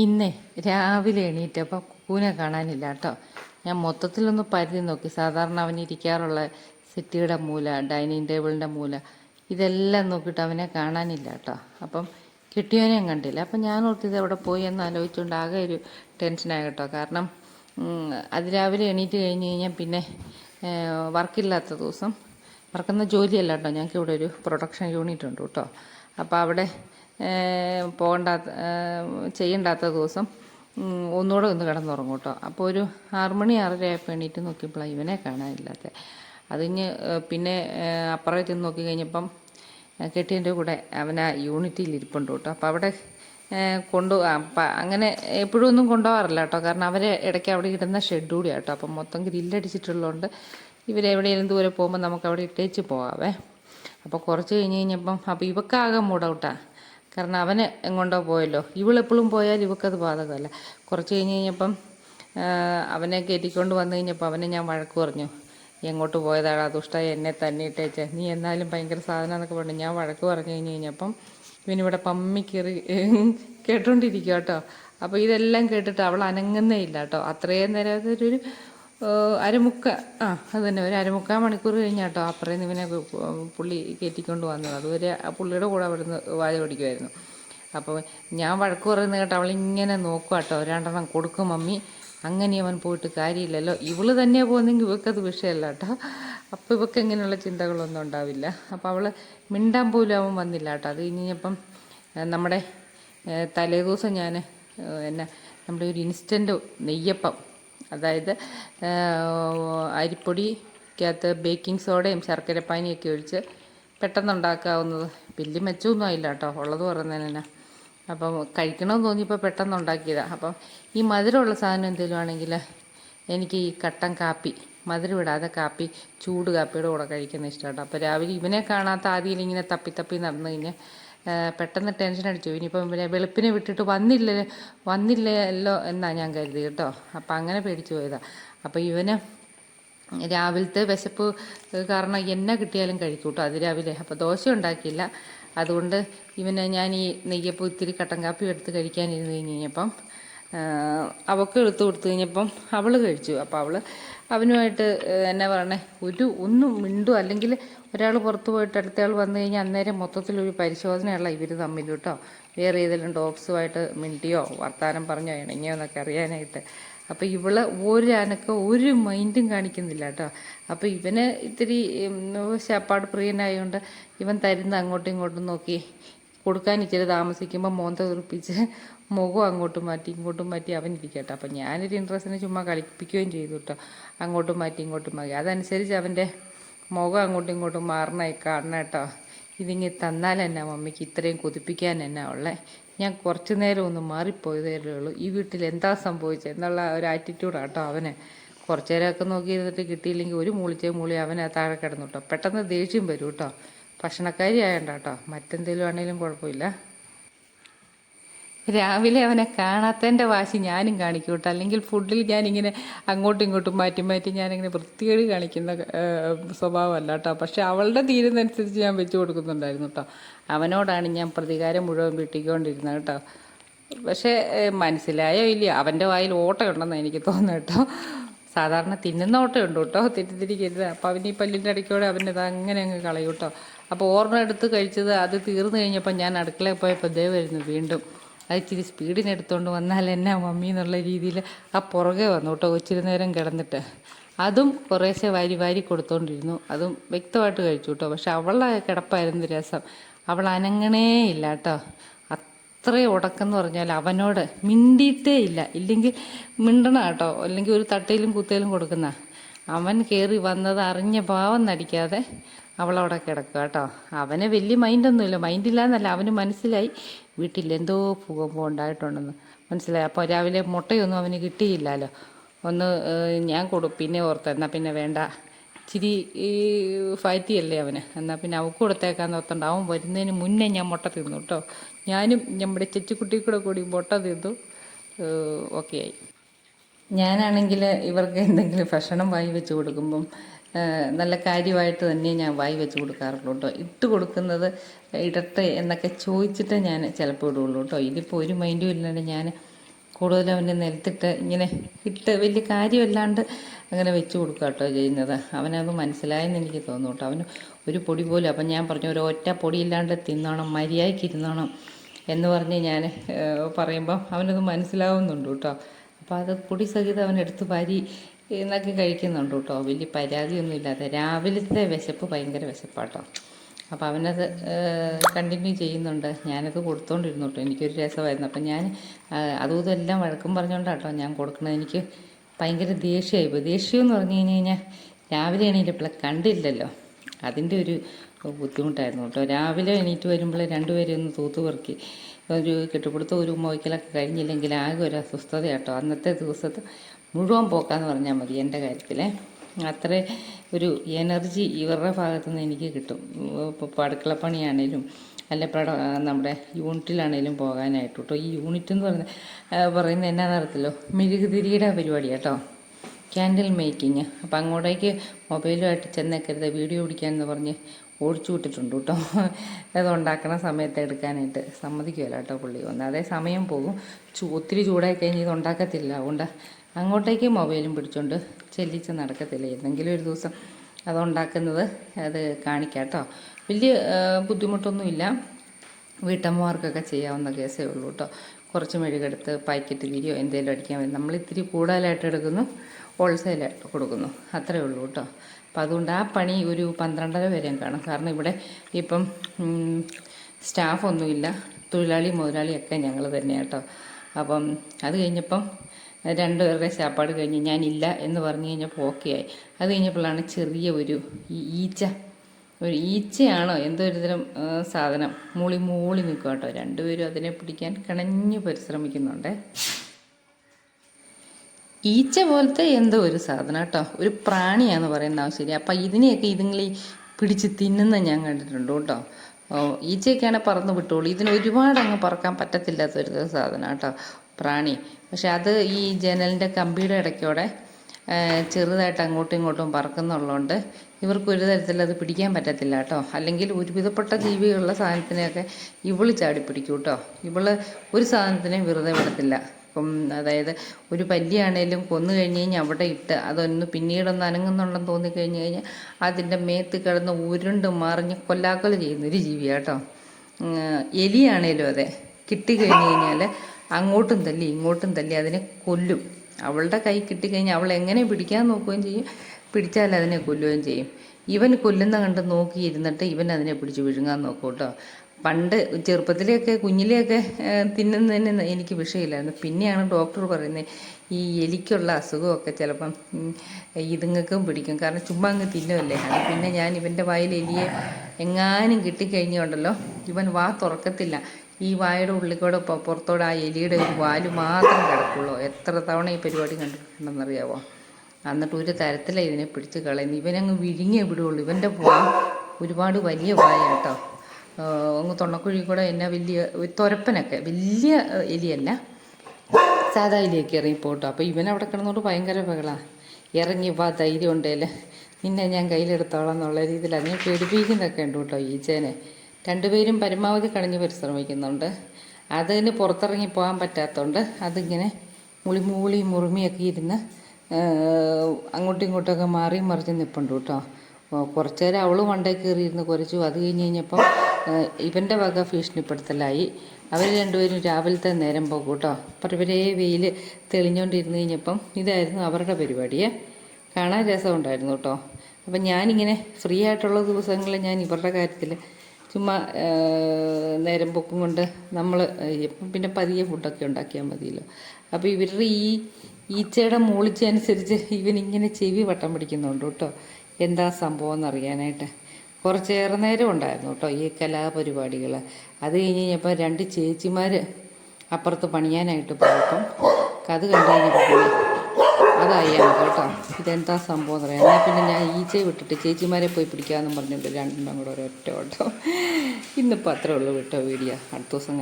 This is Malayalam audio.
ഇന്നേ രാവിലെ എണീറ്റപ്പോൾ കൂനെ കാണാനില്ല കേട്ടോ. ഞാൻ മൊത്തത്തിലൊന്ന് പരുതി നോക്കി. സാധാരണ അവൻ ഇരിക്കാറുള്ള സിറ്റിയുടെ മൂല ഡൈനിങ് ടേബിളിന്റെ മൂല ഇതെല്ലാം നോക്കിയിട്ട് അവനെ കാണാനില്ല കേട്ടോ. അപ്പം കിട്ടിയവനെയും കണ്ടില്ല. അപ്പം ഞാൻ ഓർത്തിത് എവിടെ പോയി എന്ന് ആലോചിച്ചുകൊണ്ട് ആകെ ഒരു ടെൻഷനായി കേട്ടോ. കാരണം അതിരാവിലെ എണീറ്റ് കഴിഞ്ഞ് കഴിഞ്ഞാൽ പിന്നെ വർക്കില്ലാത്ത ദിവസം വർക്കുന്ന ജോലിയല്ല കേട്ടോ. ഞങ്ങൾക്ക് ഇവിടെ ഒരു പ്രൊഡക്ഷൻ യൂണിറ്റ് ഉണ്ട് കേട്ടോ. അപ്പോൾ അവിടെ പോകണ്ടാത്ത ചെയ്യണ്ടാത്ത ദിവസം ഒന്നുകൂടെ ഒന്ന് കിടന്നുറങ്ങും കേട്ടോ. അപ്പോൾ ഒരു ആറുമണി ആറര ആയപ്പോൾ എണീറ്റ് നോക്കിയപ്പോഴാണ് ഇവനെ കാണാനില്ലാത്ത. അതിഞ്ഞ് പിന്നെ അപ്പുറത്ത് ചെന്ന് നോക്കി കഴിഞ്ഞപ്പം കെട്ടിയന്റെ കൂടെ അവൻ ആ യൂണിറ്റിയിൽ ഇരിപ്പുണ്ട് കേട്ടോ. അപ്പോൾ അവിടെ കൊണ്ടു അങ്ങനെ എപ്പോഴും ഒന്നും കൊണ്ടുപോകാറില്ല കേട്ടോ. കാരണം അവരെ ഇടയ്ക്ക് അവിടെ ഇടുന്ന ഷെഡ് കേട്ടോ. അപ്പം മൊത്തം ഗ്രില്ലടിച്ചിട്ടുള്ളതുകൊണ്ട് ഇവരെവിടെയെങ്കിലും ദൂരെ പോകുമ്പോൾ നമുക്ക് അവിടെ ഇട്ടേച്ച് പോകാവേ. അപ്പോൾ കുറച്ച് കഴിഞ്ഞ് കഴിഞ്ഞപ്പം അപ്പോൾ ഇവക്കാകെ മൂടൗട്ടാ. കാരണം അവന് എങ്ങോട്ടോ പോയല്ലോ. ഇവളെപ്പോഴും പോയാൽ ഇവക്കത് ബാധകമല്ല. കുറച്ച് കഴിഞ്ഞ് കഴിഞ്ഞപ്പം അവനെ കയറ്റിക്കൊണ്ട് വന്നു കഴിഞ്ഞപ്പോൾ അവനെ ഞാൻ വഴക്ക് പറഞ്ഞു. എങ്ങോട്ട് പോയതാടാ? ദുഷ്ടായി എന്നെ തന്നെ ഇട്ടേച്ച്. നീ എന്നാലും ഭയങ്കര സാധനം എന്നൊക്കെ പറഞ്ഞു. ഞാൻ വഴക്ക് പറഞ്ഞു കഴിഞ്ഞ് കഴിഞ്ഞപ്പം ഇവനിവിടെ പമ്മി കയറി കേട്ടോണ്ടിരിക്കുക കേട്ടോ അപ്പോൾ ഇതെല്ലാം കേട്ടിട്ട് അവൾ അനങ്ങുന്നേ ഇല്ല കേട്ടോ അത്രയും നേരം അതൊരു അരമുക്ക. ആ അത് തന്നെ. ഒരു അരമുക്കാൽ മണിക്കൂർ കഴിഞ്ഞാട്ടോ അപ്പുറം നിന്ന് ഇവനെ പുള്ളി കയറ്റിക്കൊണ്ട് വന്നത്. അതുവരെ ആ പുള്ളിയുടെ കൂടെ അവിടുന്ന് വായ പിടിക്കുമായിരുന്നു അപ്പോൾ ഞാൻ വഴക്ക് പറയുന്നത് കേട്ടോ അവളിങ്ങനെ നോക്കുക കേട്ടോ. രണ്ടെണ്ണം കൊടുക്കും മമ്മി. അങ്ങനെ അവൻ പോയിട്ട് കാര്യമില്ലല്ലോ. ഇവൾ തന്നെ പോകുന്നെങ്കിൽ ഇവക്കത് വിഷയമല്ല കേട്ടോ. അപ്പോൾ ഇവക്ക് ഇങ്ങനെയുള്ള ചിന്തകളൊന്നും ഉണ്ടാവില്ല. അപ്പോൾ അവൾ മിണ്ടാൻ പോലും അവൻ വന്നില്ല കേട്ടോ. അത് കഴിഞ്ഞപ്പം നമ്മുടെ തലേദിവസം ഞാൻ എന്നാ നമ്മുടെ ഒരു ഇൻസ്റ്റന്റ് നെയ്യപ്പം അതായത് അരിപ്പൊടിക്കകത്ത് ബേക്കിംഗ് സോഡയും ശർക്കരപ്പാനിയൊക്കെ ഒഴിച്ച് പെട്ടെന്ന് ഉണ്ടാക്കാവുന്നത് വലിയ മെച്ചമൊന്നും ആയില്ല കേട്ടോ ഉള്ളത് പറഞ്ഞതിന്. അപ്പം കഴിക്കണമെന്ന് തോന്നിയപ്പോൾ പെട്ടെന്ന് ഉണ്ടാക്കിയതാണ് അപ്പം ഈ മധുരമുള്ള സാധനം എന്തെങ്കിലും ആണെങ്കിൽ എനിക്ക് ഈ കട്ടൻ കാപ്പി മധുരം ഇടാതെ കാപ്പി ചൂട് കാപ്പിയുടെ കൂടെ കഴിക്കുന്ന ഇഷ്ടമാണ് അപ്പോൾ രാവിലെ ഇവനെ കാണാത്ത ആദ്യം ഇങ്ങനെ തപ്പി തപ്പി നടന്നു കഴിഞ്ഞാൽ പെട്ടെന്ന് ടെൻഷൻ അടിച്ചു. ഇനിയിപ്പം പിന്നെ വെളുപ്പിനെ വിട്ടിട്ട് വന്നില്ല വന്നില്ലല്ലോ എന്നാണ് ഞാൻ കരുതി കേട്ടോ. അപ്പം അങ്ങനെ പേടിച്ചു പോയതാണ് അപ്പോൾ ഇവന് രാവിലത്തെ വിശപ്പ് കാരണം എന്നെ കിട്ടിയാലും കഴിക്കും കേട്ടോ അത് രാവിലെ. അപ്പോൾ ദോശ ഉണ്ടാക്കിയില്ല. അതുകൊണ്ട് ഇവനെ ഞാൻ ഈ നെയ്യപ്പം ഇത്തിരി കട്ടൻ കാപ്പി എടുത്ത് കഴിക്കാനിരുന്ന് കഴിഞ്ഞ് കഴിഞ്ഞപ്പം അവൾക്ക് എടുത്തു കൊടുത്തു കഴിഞ്ഞപ്പം അവൾ കഴിച്ചു. അപ്പോൾ അവൾ അവനുമായിട്ട് എന്നാ പറയണേ ഒരു ഒന്നും മിണ്ടു? അല്ലെങ്കിൽ ഒരാൾ പുറത്ത് പോയിട്ട് അടുത്തയാൾ വന്നു കഴിഞ്ഞാൽ അന്നേരം മൊത്തത്തിലൊരു പരിശോധനയുള്ള ഇവർ തമ്മിൽ കേട്ടോ. വേറെ ഏതെങ്കിലും ഡോഗ്സുമായിട്ട് മിണ്ടിയോ വർത്താനം പറഞ്ഞോ ഇണങ്ങിയോ എന്നൊക്കെ അറിയാനായിട്ട്. അപ്പോൾ ഇവൾ ഒരു അനക്കം ഒരു മൈൻഡും കാണിക്കുന്നില്ല കേട്ടോ. അപ്പോൾ ഇവന് ഇത്തിരി ശാപ്പാട് പ്രിയനായതുകൊണ്ട് ഇവൻ തരുന്ന അങ്ങോട്ടും ഇങ്ങോട്ടും നോക്കി കൊടുക്കാൻ ഇച്ചിരി താമസിക്കുമ്പോൾ മോന്ത തുറപ്പിച്ച് മുഖം അങ്ങോട്ടും മാറ്റി ഇങ്ങോട്ടും മാറ്റി അവൻ ഇരിക്കട്ടെ അപ്പം ഞാനൊരു ഇൻട്രസ്റ്റിന് ചുമ്മാ കളിപ്പിക്കുകയും ചെയ്തു കേട്ടോ അങ്ങോട്ടും മാറ്റി ഇങ്ങോട്ടും മാറ്റി. അതനുസരിച്ച് അവന്റെ മുഖം അങ്ങോട്ടും ഇങ്ങോട്ടും മാറണേ കാണണം കേട്ടോ ഇതിങ്ങി തന്നാൽ എന്നാ മമ്മിക്ക് ഇത്രയും കൊതിപ്പിക്കാൻ എന്നാ ഉള്ളേ? ഞാൻ കുറച്ച് നേരം ഒന്ന് മാറിപ്പോയതേ ഉള്ളൂ. ഈ വീട്ടിൽ എന്താ സംഭവിച്ചത് എന്നുള്ള ഒരു ആറ്റിറ്റ്യൂഡാണ് കേട്ടോ അവന്. കുറച്ചു നേരമൊക്കെ നോക്കി ഇരുന്നിട്ട് കിട്ടിയില്ലെങ്കിൽ ഒരു മൂളിച്ചേ മൂളി അവനെ താഴെ കിടന്നു കേട്ടോ പെട്ടെന്ന് ദേഷ്യം വരും കേട്ടോ ഭക്ഷണക്കാരി ആയണ്ട കേട്ടോ മറ്റെന്തെങ്കിലും ആണെങ്കിലും കുഴപ്പമില്ല. രാവിലെ അവനെ കാണാത്തതിന്റെ വാശി ഞാനും കാണിക്കും കേട്ടോ അല്ലെങ്കിൽ ഫുഡിൽ ഞാനിങ്ങനെ അങ്ങോട്ടും ഇങ്ങോട്ടും മാറ്റി മാറ്റി ഞാനിങ്ങനെ വൃത്തികേട് കാണിക്കുന്ന സ്വഭാവമല്ല കേട്ടോ പക്ഷെ അവളുടെ തീരുന്നതനുസരിച്ച് ഞാൻ വെച്ച് കൊടുക്കുന്നുണ്ടായിരുന്നു കേട്ടോ അവനോടാണ് ഞാൻ പ്രതികാരം മുഴുവൻ വീട്ടിക്കൊണ്ടിരുന്നത് കേട്ടോ പക്ഷേ മനസ്സിലായോ ഇല്ല അവന്റെ വായിൽ ഓട്ടമുണ്ടെന്ന് എനിക്ക് തോന്നുന്നു കേട്ടോ സാധാരണ തിന്നുന്ന ഓട്ടമുണ്ട് കേട്ടോ തെറ്റിദ്ധരിക്കരുത്. അപ്പോൾ അവൻ ഈ പല്ലിന്റെ ഇടയ്ക്കോടെ അവന്റെ അങ്ങനെ അങ്ങ് കളയും കേട്ടോ അപ്പോൾ ഓർമ്മ എടുത്ത് കഴിച്ചത് അത് തീർന്നു കഴിഞ്ഞപ്പോൾ ഞാൻ അടുക്കളയിൽ പോയപ്പോൾ ദേ വരുന്നു വീണ്ടും. അത് ഇച്ചിരി സ്പീഡിന് എടുത്തുകൊണ്ട് വന്നാൽ എന്നാ മമ്മി എന്നുള്ള രീതിയിൽ ആ പുറകെ വന്നു കേട്ടോ ഒച്ചിരി നേരം കിടന്നിട്ട്. അതും കുറേശ്ശെ വാരി വാരി കൊടുത്തോണ്ടിരുന്നു. അതും വ്യക്തമായിട്ട് കഴിച്ചു കേട്ടോ. പക്ഷെ അവളുടെ കിടപ്പായിരുന്നു രസം. അവൾ അനങ്ങണേ ഇല്ല കേട്ടോ. അത്രയും ഉടക്കെന്ന് പറഞ്ഞാൽ അവനോട് മിണ്ടിയിട്ടേ ഇല്ല. ഇല്ലെങ്കിൽ മിണ്ടണം കേട്ടോ. അല്ലെങ്കിൽ ഒരു തട്ടയിലും കുത്തയിലും കൊടുക്കുന്ന. അവൻ കയറി വന്നത് അറിഞ്ഞ ഭാവം നടിക്കാതെ അവളവിടെ കിടക്കുക കേട്ടോ. അവന് വലിയ മൈൻഡൊന്നുമില്ല മൈൻഡില്ല എന്നല്ല അവന് മനസ്സിലായി. വീട്ടിൽ എന്തോ ഭൂകമ്പം ഉണ്ടായിട്ടുണ്ടെന്ന് മനസ്സിലായി. അപ്പോൾ രാവിലെ മുട്ടയൊന്നും അവന് കിട്ടിയില്ലല്ലോ. ഒന്ന് ഞാൻ കൊടു പിന്നെ ഓർത്ത്. എന്നാൽ പിന്നെ വേണ്ട. ഇച്ചിരി ഈ ഫൈറ്റി അല്ലേ അവന്. എന്നാൽ പിന്നെ അവൾക്ക് കൊടുത്തേക്കാന്ന് ഓർത്തുണ്ട് അവൻ വരുന്നതിന് മുന്നേ ഞാൻ മുട്ട തിന്നു കേട്ടോ. ഞാനും നമ്മുടെ ചെച്ചിക്കുട്ടി കൂടെ കൂടി മുട്ട തിന്നു. ഓക്കെ ആയി. ഞാനാണെങ്കിൽ ഇവർക്ക് എന്തെങ്കിലും ഭക്ഷണം വായി വെച്ച് കൊടുക്കുമ്പം നല്ല കാര്യമായിട്ട് തന്നെ ഞാൻ വായി വെച്ച് കൊടുക്കാറുള്ളൂ കേട്ടോ ഇട്ട് കൊടുക്കുന്നത് ഇടട്ടെ എന്നൊക്കെ ചോദിച്ചിട്ട് ഞാൻ ചിലപ്പോൾ ഇടുള്ളൂ കേട്ടോ ഇതിപ്പോൾ ഒരു മൈൻഡും ഇല്ലാണ്ട് ഞാൻ കൂടുതലും അവന്റെ നിലത്തിട്ട് ഇങ്ങനെ ഇട്ട് വലിയ കാര്യമല്ലാണ്ട് അങ്ങനെ വെച്ച് കൊടുക്കുക കേട്ടോ ചെയ്യുന്നത്. അവനത് മനസ്സിലായെന്ന് എനിക്ക് തോന്നുന്നു കേട്ടോ. അവന് ഒരു പൊടി പോലും അപ്പം ഞാൻ പറഞ്ഞു ഒരു ഒറ്റ പൊടിയില്ലാണ്ട് തിന്നണം മര്യാദയ്ക്ക് ഇരുന്നോണം എന്ന് പറഞ്ഞ് ഞാൻ പറയുമ്പം അവനത് മനസ്സിലാവുന്നുണ്ട് കേട്ടോ. അപ്പോൾ അത് പൊടി സഹിതം അവൻ എടുത്ത് വാരി എന്നൊക്കെ കഴിക്കുന്നുണ്ട് കേട്ടോ. വലിയ പരാതിയൊന്നും ഇല്ലാതെ. രാവിലത്തെ വിശപ്പ് ഭയങ്കര വിശപ്പാട്ടോ. അപ്പോൾ അവനത് കണ്ടിന്യൂ ചെയ്യുന്നുണ്ട്. ഞാനത് കൊടുത്തോണ്ടിരുന്നു കേട്ടോ. എനിക്കൊരു രസമായിരുന്നു. അപ്പം ഞാൻ അതും ഇതെല്ലാം വഴക്കും പറഞ്ഞുകൊണ്ടാട്ടോ ഞാൻ കൊടുക്കണത് എനിക്ക് ഭയങ്കര ദേഷ്യമായി പോയി. ദേഷ്യം എന്ന് പറഞ്ഞു കഴിഞ്ഞു കഴിഞ്ഞാൽ രാവിലെ എണീറ്റപ്പോൾ കണ്ടില്ലല്ലോ. അതിന്റെ ഒരു ബുദ്ധിമുട്ടായിരുന്നു കേട്ടോ. രാവിലെ എണീറ്റ് വരുമ്പോൾ രണ്ടുപേരും ഒന്ന് തൂത്ത് പെറുക്കി ഒരു കെട്ടുപിടുത്തം ഒരു മോയ്ക്കലൊക്കെ കഴിഞ്ഞില്ലെങ്കിൽ ആകെ ഒരു അസ്വസ്ഥത കേട്ടോ. അന്നത്തെ ദിവസത്തെ മുഴുവൻ പോക്കാന്ന് പറഞ്ഞാൽ മതി എന്റെ കാര്യത്തിൽ അത്ര ഒരു എനർജി ഇവരുടെ ഭാഗത്തു നിന്ന് എനിക്ക് കിട്ടും. ഇപ്പോൾ അടുക്കളപ്പണിയാണേലും അല്ല പട നമ്മുടെ യൂണിറ്റിലാണേലും പോകാനായിട്ട് കേട്ടോ. ഈ യൂണിറ്റ് എന്ന് പറഞ്ഞ പറയുന്നത് എന്നാന്ന് അറിയത്തില്ലോ? മെഴുകുതിരിയുടെ പരിപാടി കേട്ടോ. Candle making. അപ്പം അങ്ങോട്ടേക്ക് മൊബൈലുമായിട്ട് ചെന്നേക്കരുത് വീഡിയോ പിടിക്കാമെന്ന് പറഞ്ഞ് ഓടിച്ചു വിട്ടിട്ടുണ്ട് കേട്ടോ. അത് ഉണ്ടാക്കണ സമയത്ത് എടുക്കാനായിട്ട് സമ്മതിക്കുമല്ലോ കേട്ടോ പുള്ളി. വന്ന് അതേ സമയം പോകും. ഒത്തിരി ചൂടായി കഴിഞ്ഞ് ഇത് ഉണ്ടാക്കത്തില്ല. അതുകൊണ്ട് അങ്ങോട്ടേക്ക് മൊബൈലും പിടിച്ചോണ്ട് ചെല്ലിച്ച് നടക്കത്തില്ല. എന്തെങ്കിലും ഒരു ദിവസം അതുണ്ടാക്കുന്നത് അത് കാണിക്കാം കേട്ടോ വലിയ ബുദ്ധിമുട്ടൊന്നുമില്ല. വീട്ടമ്മമാർക്കൊക്കെ ചെയ്യാവുന്ന കേസേ ഉള്ളൂ കേട്ടോ കുറച്ച് മെഴുകെടുത്ത് പാക്കറ്റ് വിരിയോ എന്തെങ്കിലും അടിക്കാൻ വേണ്ടി നമ്മൾ ഇത്തിരി കൂടുതലായിട്ട് എടുക്കുന്നു. ഹോൾസെയിലായിട്ട് കൊടുക്കുന്നു. അത്രയേ ഉള്ളൂ കേട്ടോ അപ്പം അതുകൊണ്ട് ആ പണി ഒരു പന്ത്രണ്ടര വരെയും കാണും. കാരണം ഇവിടെ ഇപ്പം സ്റ്റാഫൊന്നുമില്ല. തൊഴിലാളി മുതലാളിയൊക്കെ ഞങ്ങൾ തന്നെയാട്ടോ അപ്പം അത് കഴിഞ്ഞപ്പം രണ്ടുപേരുടെ ചാപ്പാട് കഴിഞ്ഞ് ഞാനില്ല എന്ന് പറഞ്ഞു കഴിഞ്ഞപ്പോൾ ഓക്കെയായി അത് കഴിഞ്ഞപ്പോഴാണ് ചെറിയ ഒരു ഈച്ച. ഒരു ഈച്ചയാണോ എന്തോ ഒരു തരം സാധനം മൂളി മൂളി നിൽക്കും കേട്ടോ. രണ്ടുപേരും അതിനെ പിടിക്കാൻ കിണഞ്ഞു പരിശ്രമിക്കുന്നുണ്ടേ. ഈച്ച പോലത്തെ എന്തോ ഒരു സാധനം കേട്ടോ. ഒരു പ്രാണിയാന്ന് പറയുന്ന ശരി. അപ്പം ഇതിനെയൊക്കെ ഇതുങ്ങളീ പിടിച്ച് തിന്നുന്ന ഞാൻ കണ്ടിട്ടുണ്ട് കേട്ടോ. ഈച്ചയൊക്കെയാണ് പറന്ന് വിട്ടോളൂ. ഇതിന് ഒരുപാട് അങ്ങ് പറക്കാൻ പറ്റത്തില്ലാത്തൊരു സാധനം കേട്ടോ. പ്രാണി. പക്ഷെ അത് ഈ ജനലിന്റെ കമ്പിയുടെ ഇടയ്ക്കോടെ ചെറുതായിട്ട് അങ്ങോട്ടും ഇങ്ങോട്ടും പറക്കുന്നുള്ളതുകൊണ്ട് ഇവർക്ക് ഒരു തരത്തിൽ അത് പിടിക്കാൻ പറ്റത്തില്ല കേട്ടോ. അല്ലെങ്കിൽ ഒരുവിധപ്പെട്ട ജീവികളുള്ള സാധനത്തിനെയൊക്കെ ഇവൾ ചാടി പിടിക്കും കേട്ടോ. ഇവൾ ഒരു സാധനത്തിനെയും വെറുതെ വിടത്തില്ല. അതായത് ഒരു പല്ലിയാണേലും കൊന്നു കഴിഞ്ഞ് കഴിഞ്ഞാൽ അവിടെ ഇട്ട് അതൊന്ന് പിന്നീടൊന്ന് അനങ്ങുന്നുണ്ടെന്ന് തോന്നിക്കഴിഞ്ഞ് കഴിഞ്ഞാൽ അതിന്റെ മേത്ത് കിടന്ന് ഉരുണ്ട് മറിഞ്ഞ് കൊല്ലാക്കൊല ചെയ്യുന്ന ഒരു ജീവിയാട്ടോ എലിയാണേലും അതെ. കിട്ടിക്കഴിഞ്ഞ് കഴിഞ്ഞാൽ അങ്ങോട്ടും തല്ലി ഇങ്ങോട്ടും തല്ലി അതിനെ കൊല്ലും. അവളുടെ കൈ കിട്ടിക്കഴിഞ്ഞാൽ അവൾ എങ്ങനെ പിടിക്കാൻ നോക്കുകയും ചെയ്യും? പിടിച്ചാൽ അതിനെ കൊല്ലുകയും ചെയ്യും. ഇവൻ കൊല്ലുന്ന കണ്ട് നോക്കിയിരുന്നിട്ട് ഇവൻ അതിനെ പിടിച്ച് വിഴുങ്ങാൻ നോക്കും കേട്ടോ. പണ്ട് ചെറുപ്പത്തിലെയൊക്കെ കുഞ്ഞിലെയൊക്കെ തിന്നുന്നതിന് എനിക്ക് വിഷയമില്ലായിരുന്നു. പിന്നെയാണ് ഡോക്ടർ പറയുന്നത് ഈ എലിക്കുള്ള അസുഖമൊക്കെ ചിലപ്പം ഇതുങ്ങൾക്കും പിടിക്കും. കാരണം ചുമ്മാ അങ്ങ് തിന്നുമല്ലേ പിന്നെ ഞാൻ ഇവന്റെ വായിൽ എലിയെ എങ്ങാനും കിട്ടിക്കഴിഞ്ഞുണ്ടല്ലോ ഇവൻ വാ തുറക്കത്തില്ല. ഈ വായുടെ ഉള്ളിക്കൂടെ പുറത്തോടെ ആ എലിയുടെ ഒരു വാൽ മാത്രം കിടക്കുള്ളൂ. എത്ര തവണ ഈ പരിപാടി കണ്ടിട്ടുണ്ടെന്നറിയാവോ? എന്നിട്ട് ഒരു തരത്തിലാണ് ഇതിനെ പിടിച്ച് കളയുന്നത്. ഇവനങ്ങ് വിഴുങ്ങിയേ വിടുകയുള്ളൂ ഇവന്റെ വാ ഒരുപാട് വലിയ വായ കേട്ടോ അങ്ങ് തൊണ്ണക്കുഴി കൂടെ എന്നാ വലിയ തുരപ്പനൊക്കെ വലിയ എലിയല്ല. സാധാ എലിയൊക്കെ ഇറങ്ങിപ്പോട്ടോ. അപ്പോൾ ഇവൻ അവിടെ കിടന്നോണ്ട് ഭയങ്കര ബഹളാണ് ഇറങ്ങി വാ ധൈര്യം ഉണ്ടേൽ. നിന്നെ ഞാൻ കയ്യിലെടുത്തോളാം എന്നുള്ള രീതിയിലാണ് ഞാൻ പേടിപ്പിക്കുന്നൊക്കെ ഉണ്ട് കേട്ടോ ഈച്ചേനെ രണ്ടുപേരും പരമാവധി കളഞ്ഞ് പരിശ്രമിക്കുന്നുണ്ട്. അതിന് പുറത്തിറങ്ങി പോകാൻ പറ്റാത്തതുകൊണ്ട് അതിങ്ങനെ മുളിമൂളി മുറുമിയൊക്കെ ഇരുന്ന് അങ്ങോട്ടും ഇങ്ങോട്ടൊക്കെ മാറി മറിച്ച് നിൽപ്പുണ്ട് കേട്ടോ. കുറച്ചു നേരം അവളും വണ്ടേ കയറിയിരുന്ന് കുറച്ചു അത് കഴിഞ്ഞ് കഴിഞ്ഞപ്പം ഇവന്റെ വക ഭീഷണിപ്പെടുത്തലായി. അവർ രണ്ടുപേരും രാവിലത്തെ നേരം പോകും കേട്ടോ പരവരേ വെയിൽ തെളിഞ്ഞുകൊണ്ടിരുന്ന് കഴിഞ്ഞപ്പം ഇതായിരുന്നു അവരുടെ പരിപാടിയെ കാണാൻ രസമുണ്ടായിരുന്നു കേട്ടോ അപ്പം ഞാനിങ്ങനെ ഫ്രീ ആയിട്ടുള്ള ദിവസങ്ങളിൽ ഞാൻ ഇവരുടെ കാര്യത്തിൽ ചുമ്മാ നേരം പൊക്കും കൊണ്ട് നമ്മൾ എപ്പം പിന്നെ പതിയെ ഫുഡൊക്കെ ഉണ്ടാക്കിയാൽ മതിയല്ലോ. അപ്പോൾ ഇവരുടെ ഈ ഈച്ചയുടെ മൂളിച്ചനുസരിച്ച് ഇവനിങ്ങനെ ചെവി വട്ടം പിടിക്കുന്നുണ്ട് കേട്ടോ എന്താ സംഭവം എന്നറിയാനായിട്ട്. കുറച്ചേറെ നേരം ഉണ്ടായിരുന്നു കേട്ടോ ഈ കലാപരിപാടികൾ അത് കഴിഞ്ഞ് കഴിഞ്ഞപ്പോൾ രണ്ട് ചേച്ചിമാർ അപ്പുറത്ത് പണിയാനായിട്ട് പോയപ്പം അത് കണ്ടു കഴിഞ്ഞപ്പോൾ അതായി കേട്ടോ. ഇതെന്താ സംഭവം എന്ന് പറയാം എന്നാൽ പിന്നെ ഞാൻ ഈച്ചയെ വിട്ടിട്ട് ചേച്ചിമാരെ പോയി പിടിക്കാമെന്നും പറഞ്ഞിട്ട് രണ്ടെണ്ണം കൂടെ ഒരൊറ്റ ഓട്ടോ. ഇന്നിപ്പോൾ അത്രേ ഉള്ളൂ വിട്ടോ വീഡിയോ. അടുത്ത ദിവസം.